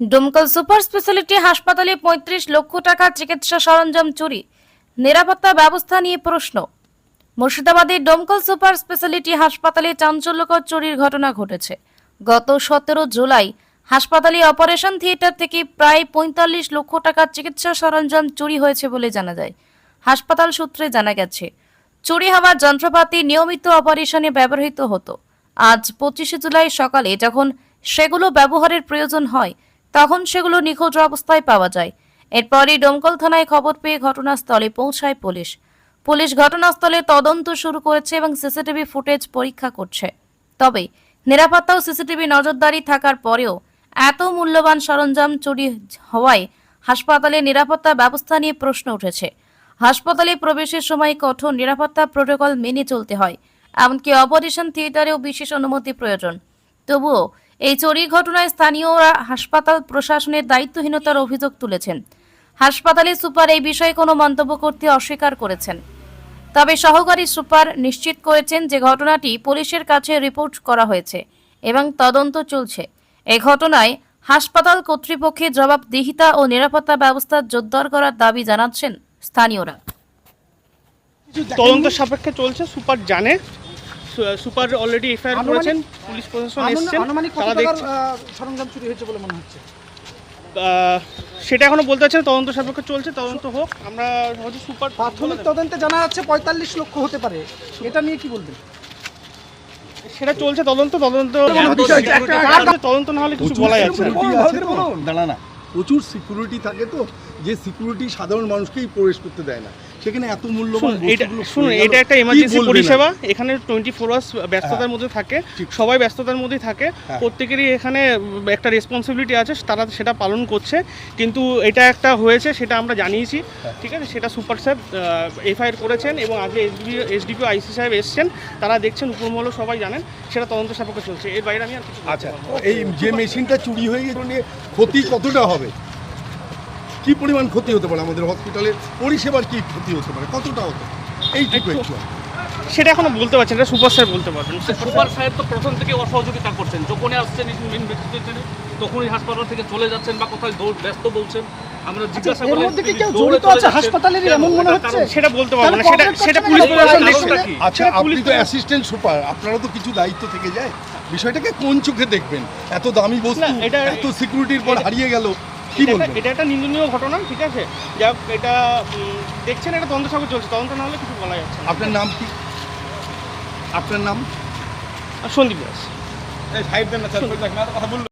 Domkal super speciality হাসপাতালে পঁয়ত্রিশ লক্ষ টাকা চিকিৎসা সরঞ্জাম চুরি। নিরাপত্তা ব্যবস্থা নিয়ে প্রশ্ন। মুর্শিদাবাদে ডোমকল সুপার স্পেশালিটি হাসপাতালে চাঞ্চল্যকর চুরির ঘটনা ঘটেছে। গত সতেরো জুলাই হাসপাতালে অপারেশন থিয়েটার থেকে প্রায় পঁয়তাল্লিশ লক্ষ টাকার চিকিৎসা সরঞ্জাম চুরি হয়েছে বলে জানা যায়। হাসপাতাল সূত্রে জানা গেছে, চুরি হওয়ার যন্ত্রপাতি নিয়মিত অপারেশনে ব্যবহৃত হতো। আজ পঁচিশে জুলাই সকালে যখন সেগুলো ব্যবহারের প্রয়োজন হয় তখন সেগুলো নিখোঁজ অবস্থায় পাওয়া যায়। এরপরই ডোমকল থানায় খবর পেয়ে ঘটনাস্থলে পৌঁছায় পুলিশ। পুলিশ ঘটনাস্থলে তদন্ত শুরু করেছে এবং সিসিটিভি ফুটেজ পরীক্ষা করছে। তবে নিরাপত্তা ও সিসিটিভি নজরদারি থাকার পরেও এত মূল্যবান সরঞ্জাম চুরি হওয়ায় হাসপাতালে নিরাপত্তা ব্যবস্থা নিয়ে প্রশ্ন উঠেছে। হাসপাতালে প্রবেশের সময় কঠোর নিরাপত্তা প্রোটোকল মেনে চলতে হয়, এমনকি অপারেশন থিয়েটারেও বিশেষ অনুমতি প্রয়োজন। তবুও এই চুরির ঘটনায় স্থানীয়রা হাসপাতাল প্রশাসনের দায়িত্বহীনতার অভিযোগ তুলেছেন। হাসপাতালের সুপার এই বিষয়ে কোনো মন্তব্য করতে অস্বীকার করেছেন। তবে সহকারী সুপার নিশ্চিত করেছেন যে ঘটনাটি পুলিশের কাছে রিপোর্ট করা হয়েছে এবং তদন্ত চলছে। এই ঘটনায় হাসপাতাল কর্তৃপক্ষের জবাবদিহিতা ও নিরাপত্তা ব্যবস্থা জোরদার করার দাবি জানাচ্ছেন স্থানীয়রা। তদন্ত সাপেক্ষে চলছে, সুপার জানে। সুপার অলরেডি এফআইআর করেছেন পুলিশ প্রশাসন এসেছেন তারা দেখছে সরঞ্জাম চুরি হয়েছে বলে মনে হচ্ছে? আহ, সেটা এখনও বলতে পারছি তদন্ত সাপেক্ষে চলছে তদন্ত হোক আমরা হয়তো সুপার প্রাথমিক তদন্তে জানা যাচ্ছে পঁয়তাল্লিশ লক্ষ হতে পারে এটা নিয়ে কি বলবেন? সেটা চলছে তদন্ত তদন্ত তদন্ত না হলে কিছু বলা যাচ্ছে। দাঁড়া না প্রচুর সিকিউরিটি থাকে তো যে সিকিউরিটি সাধারণ মানুষকেই প্রবেশ করতে দেয় না। সেখানে এত মূল্যবান এটা শুনুন এটা একটা এমার্জেন্সি পরিষেবা এখানে টোয়েন্টি ফোর আওয়ার্স ব্যস্ততার হ্যাঁ, মধ্যে থাকে সবাই ব্যস্ততার মধ্যেই থাকে। হ্যাঁ। প্রত্যেকেরই এখানে একটা রেসপন্সিবিলিটি আছে তারা সেটা পালন করছে। কিন্তু এটা একটা হয়েছে সেটা আমরা জানিয়েছি হ্যাঁ। ঠিক আছে? সেটা সুপার সাহেব এফআইআর করেছেন এবং আগে এসডি এসডিপিও আইসি সাহেব এসছেন তারা দেখছেন উপরমহল সবাই জানেন সেটা তদন্ত সাপেক্ষে চলছে। এর বাইরে আমি আর কিছু আচ্ছা এই যে মেশিনটা চুরি হয়ে গেছে নিয়ে ক্ষতি কতটা হবে? কি পরিমাণ ক্ষতি হতে পারে আমাদের হসপিটালের পরিষেবার কি ক্ষতি হতে পারে? কতটা হতে এইটুকু একটু- সেটা এখনও বলতে পারছেন না সুপার সাহেব বলতে পারবেন। সুপার সাহেব তো প্রথম থেকে অসহযোগিতা করছেন। যখনই আসছেন মেন ইনভেস্টিগেশনে তখনই হাসপাতাল থেকে চলে যাচ্ছেন বা কোথায় দৌড় ব্যস্ত বলছেন। আমরা জিজ্ঞাসা করলে মধ্যে কি কেউ জড়িত আছে যাচ্ছেন। এমন মনে হচ্ছে? সেটা বলতে পারব না। সেটা সেটা পুলিশ প্রশাসন কারণ আচ্ছা আপনি পুলিশ তো অ্যাসিস্ট্যান্ট সুপার আপনারও তো কিছু দায়িত্ব থেকে যায় বিষয়টাকে কোন চোখে দেখবেন? এত দামি বস্তু এটা- এত সিকিউরিটির পর হারিয়ে গেল। কি এটা বলবেন একটা- এটা একটা নিন্দনীয় ঘটনা ঠিক আছে? যাক এটা দেখছেন এটা তদন্ত সাগর চলছে। তদন্ত না হলে কিছু বলা যাচ্ছে না। আপনার নাম কি? আপনার নাম? সন্দীপ দাস। সাইড দেন না কথা বলুন